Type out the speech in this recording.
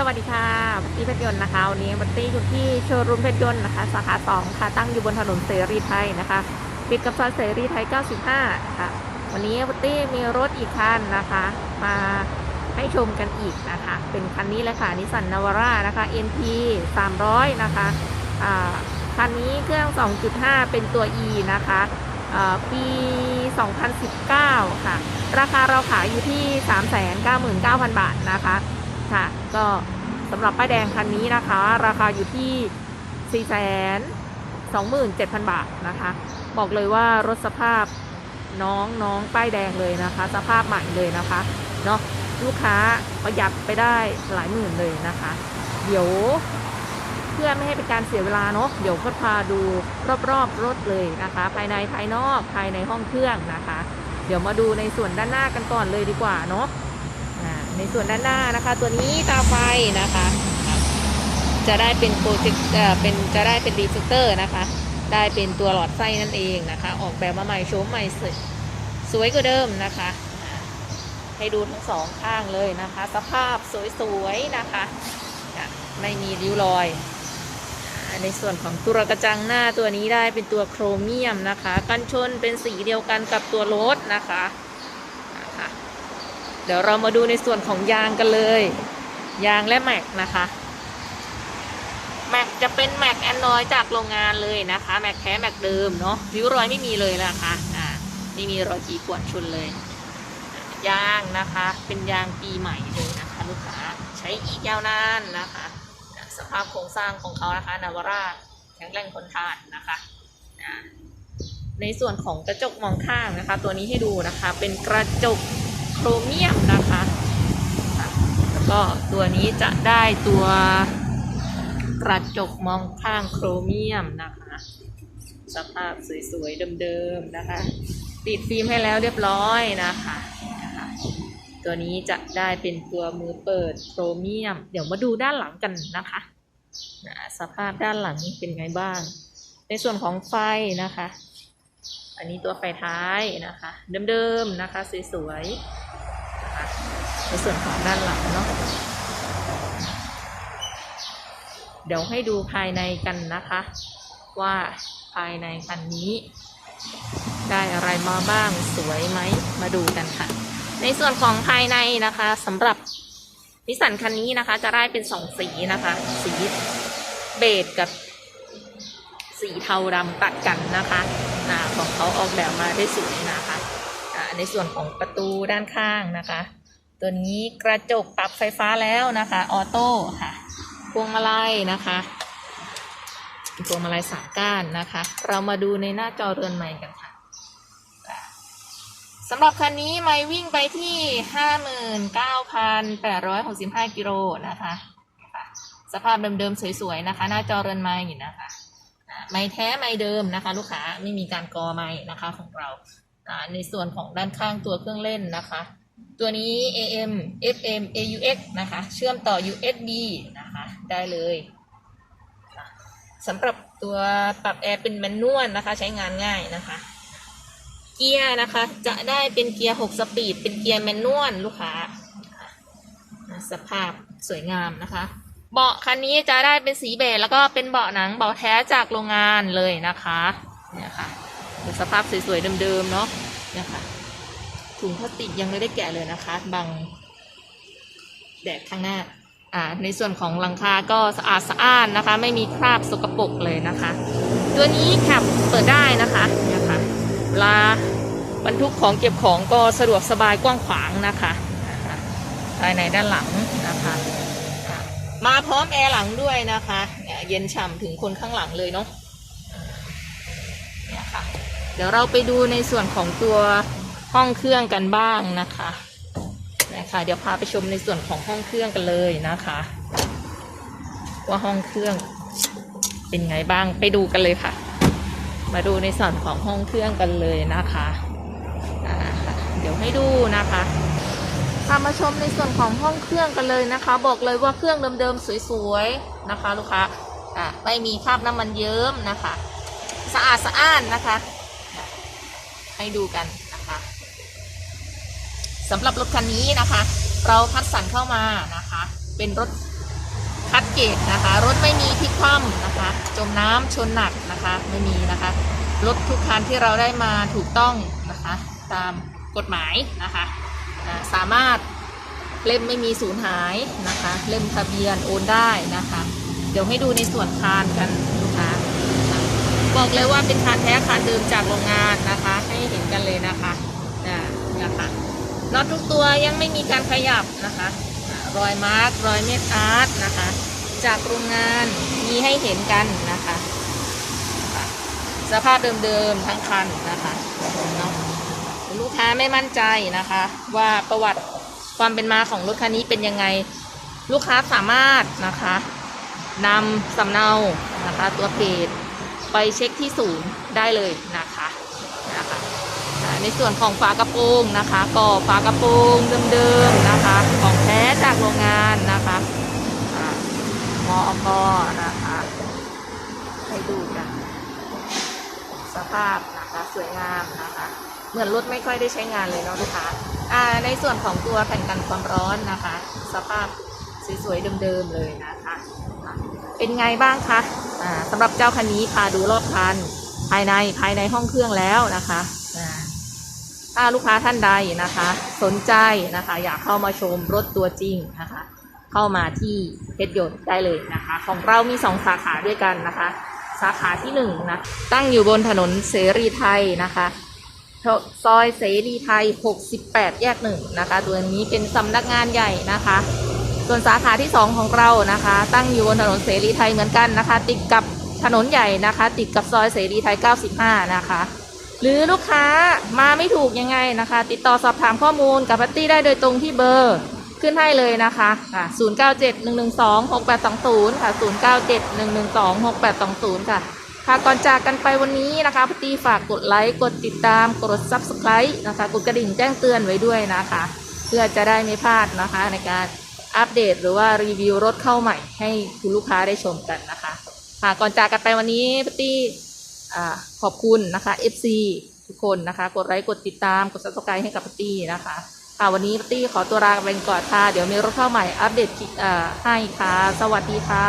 สวัสดีค่ะบัตตี้เพชรยนต์นะคะวันนี้บัตตี้อยู่ที่โชว์รูมเพชรยนต์นะคะสาขา2ค่ะตั้งอยู่บนถนนเสรีไทยนะคะติดกับซอยเสรีไทย 95 ค่ะ วันนี้บัตตี้มีรถอีกคันนะคะ มาให้ชมกันอีกนะคะ เป็นคันนี้เลยค่ะนิสสันนาวาร่านะคะ NP 300 นะคะอ่าคันนี้เครื่อง 2.5 เป็นตัว E นะคะอ่าปี 2019 ค่ะ ราคาเราขายอยู่ที่ 399,000 บาทนะคะ ค่ะ ก็สำหรับป้ายแดงคันนี้นะคะ ราคาอยู่ที่ 4 2 7 0 0 0 บาทนะคะ บอกเลยว่ารถสภาพน้องน้องป้ายแดงเลยนะคะ สภาพใหม่เลยนะคะเนาะลูกค้าประหยัดไปได้หลายหมื่นเลยนะคะ เดี๋ยวเพื่อไม่ให้เป็นการเสียเวลาเนาะเดี๋ยวก็พาดูรอบๆรถเลยนะคะ ภายในภายนอกภายในห้องเครื่องนะคะ เดี๋ยวมาดูในส่วนด้านหน้ากันก่อนเลยดีกว่าเนาะ ในส่วนด้านหน้านะคะ ตัวนี้ตาไฟนะคะ จะได้เป็นโปรเจคเอ่อเป็นจะได้เป็นรีเฟกเตอร์นะคะ ได้เป็นตัวหลอดไส้นั่นเองนะคะ ออกแบบมาใหม่โฉมใหม่สวยสวยกว่าเดิมนะคะ ให้ดูทั้งสองข้างเลยนะคะ สภาพสวยๆนะคะ ไม่มีริ้วรอย ในส่วนของตัวกระจังหน้าตัวนี้ได้เป็นตัวโครเมียมนะคะ กันชนเป็นสีเดียวกันกับตัวรถนะคะ เดี๋ยวเรามาดูในส่วนของยางกันเลย ยางและแม็กนะคะ แม็กจะเป็นแม็กแอนนอยจากโรงงานเลยนะคะ แม็กแท้แม็กเดิมเนาะริ้วรอยไม่มีเลยนะคะอ่าไม่มีรอยขีดข่วนชนเลย ยางนะคะ เป็นยางปีใหม่เลยนะคะลูกค้าใช้อีกยาวนานนะคะ สภาพโครงสร้างของเขานะคะนาวาร่าแข็งแรงทนทานนะคะในส่วนของกระจกมองข้างนะคะ ตัวนี้ให้ดูนะคะ เป็นกระจก โครเมียมนะคะ แล้วก็ตัวนี้จะได้ตัวกระจกมองข้างโครเมียมนะคะ สภาพสวยๆเดิมๆนะคะ ติดฟิล์มให้แล้วเรียบร้อยนะคะตัวนี้จะได้เป็นตัวมือเปิดโครเมียม เดี๋ยวมาดูด้านหลังกันนะคะอะสภาพด้านหลังเป็นไงบ้าง ในส่วนของไฟนะคะ อันนี้ตัวไฟท้ายนะคะ เดิมๆนะคะสวยๆ ในส่วนของด้านหลังเนาะเดี๋ยวให้ดูภายในกันนะคะ ว่าภายในคันนี้ ได้อะไรมาบ้างสวยไหมมาดูกันค่ะ ในส่วนของภายในนะคะสำหรับนิสสันคันนี้นะคะ จะได้เป็นสองสีนะคะ สีเบจกับสีเทาดำตัดกันนะคะอ่าของเขาออกแบบมาได้สวยนะคะอ่าในส่วนของประตูด้านข้างนะคะ ตัวนี้กระจกปรับไฟฟ้าแล้วนะคะออโต้ค่ะพวงมาลัยนะคะพวงมาลัยสามก้านนะคะ เรามาดูในหน้าจอเรือนใหม่กันค่ะสำหรับคันนี้ไม่วิ่งไปที่ 59,865 กิโลนะคะ สภาพเดิมๆสวยๆนะคะ หน้าจอเรือนไม้นะคะ ไม้แท้ไม้เดิมนะคะ ลูกค้าไม่มีการกอไม้นะคะของเรา ในส่วนของด้านข้างตัวเครื่องเล่นนะคะ ตัวนี้ AM FM AUX นะคะ เชื่อมต่อ USB นะคะ ได้เลยสำหรับตัวปรับแอร์เป็นแมนนวลนะคะ ใช้งานง่ายนะคะ เกียร์นะคะจะได้เป็นเกียร์ 6 สปีด เป็นเกียร์แมนนวลลูกค้า สภาพสวยงามนะคะ เบาะคันนี้จะได้เป็นสีเบจแล้วก็เป็นเบาะหนังเบาะแท้จากโรงงานเลยนะคะเนี่ยค่ะสภาพสวยๆเดิมๆเนาะเนี่ยค่ะ ถุงพลาสติกยังไม่ได้แกะเลยนะคะ บังแดดข้างหน้า อ่า ในส่วนของหลังคาก็สะอาดสะอ้านนะคะ ไม่มีคราบสกปรกเลยนะคะ ตัวนี้แคปเปิดได้นะคะนี่ยค่ะเวลาบรรทุกของเก็บของก็สะดวกสบายกว้างขวางนะคะภายในด้านหลังนะคะมาพร้อมแอร์หลังด้วยนะคะเยเย็นฉ่ำถึงคนข้างหลังเลยเนาะเนี่ยค่ะเดี๋ยวเราไปดูในส่วนของตัว ห้องเครื่องกันบ้างนะคะนะคะเดี๋ยวพาไปชมในส่วนของห้องเครื่องกันเลยนะคะ ว่าห้องเครื่องเป็นไงบ้างไปดูกันเลยค่ะ มาดูในส่วนของห้องเครื่องกันเลยนะคะะเดี๋ยวให้ดูนะคะพามาชมในส่วนของห้องเครื่องกันเลยนะคะ บอกเลยว่าเครื่องเดิมๆสวยๆนะคะ ลูกค้าอะไม่มีคราบน้ำมันเยิ้มนะคะ สะอาดสะอ้านนะคะ ให้ดูกัน สำหรับรถคันนี้นะคะ เราคัดสรรเข้ามานะคะ เป็นรถคัดเกตนะคะ รถไม่มีพลิกคว่ำนะคะ จมน้ำชนหนักนะคะไม่มีนะคะ รถทุกคันที่เราได้มาถูกต้องนะคะ ตามกฎหมายนะคะสามารถเล่มไม่มีสูญหายนะคะ เล่มทะเบียนโอนได้นะคะ เดี๋ยวให้ดูในส่วนคานกันลูกค้าอะบอกเลยว่าเป็นคานแท้คานเดิมจากโรงงานนะคะ ให้เห็นกันเลยนะคะ น็อตทุกตัวยังไม่มีการขยับนะคะ รอยมาร์กรอยเม็ดอาร์ตนะคะ จากโรงงานมีให้เห็นกันนะคะ สภาพเดิมๆทั้งคันนะคะเนาะลูกค้าไม่มั่นใจนะคะ ว่าประวัติความเป็นมาของรถคันนี้เป็นยังไง ลูกค้าสามารถนะคะนำสำเนานะคะ ตัวเพจไปเช็คที่ศูนย์ได้เลยนะคะ ในส่วนของฝากระโปรงนะคะ ก็ฝากระโปรงเดิมๆนะคะ ของแท้จากโรงงานนะคะอ่ามอกนะคะให้ดูกันสภาพนะคะสวยงามนะคะ เหมือนรถไม่ค่อยได้ใช้งานเลยเนาะลูกค้าในส่วนของตัวแผ่นกันความร้อนนะคะ สภาพสวยๆเดิมๆเลยนะคะ เป็นไงบ้างคะสำหรับเจ้าคันนี้พาดูรอบคันภายในภายในห้องเครื่องแล้วนะคะ ถ้าลูกค้าท่านใดนะคะ สนใจนะคะ อยากเข้ามาชมรถตัวจริงนะคะ เข้ามาที่เพชรยนต์ได้เลยนะคะ ของเรามีสองสาขาด้วยกันนะคะ สาขาที่หนึ่งนะตั้งอยู่บนถนนเสรีไทยนะคะซอยเสรีไทย 68 แยกหนึ่งนะคะ ตัวนี้เป็นสำนักงานใหญ่นะคะ ส่วนสาขาที่ 2 ของเรานะคะ ตั้งอยู่บนถนนเสรีไทยเหมือนกันนะคะ ติดกับถนนใหญ่นะคะ ติดกับซอยเสรีไทย 95 นะคะ หรือลูกค้ามาไม่ถูกยังไงนะคะ ติดต่อสอบถามข้อมูลกับพัตตี้ได้โดยตรงที่เบอร์ขึ้นให้เลยนะคะค่ะ0971126820 ค่ะ 0971126820 ค่ะ ค่ะก่อนจากกันไปวันนี้นะคะพัตตี้ฝากกดไลค์ กดติดตาม กด subscribe นะคะ กดกระดิ่งแจ้งเตือนไว้ด้วยนะคะ เพื่อจะได้ไม่พลาดนะคะในการอัปเดตหรือว่ารีวิวรถเข้าใหม่ให้คุณลูกค้าได้ชมกันนะคะ ค่ะก่อนจากกันไปวันนี้พัตตี้ อขอบคุณนะคะ FC ทุกคนนะคะ กดไลค์กดติดตาม กดซับสไคร้ให้กับปตี้นะคะค่ะวันนี้ปตี้ขอตัวลาไปก่อนค่ะ เดี๋ยวมีรถเข้าใหม่อัปเดตให้ค่ะ สวัสดีค่ะ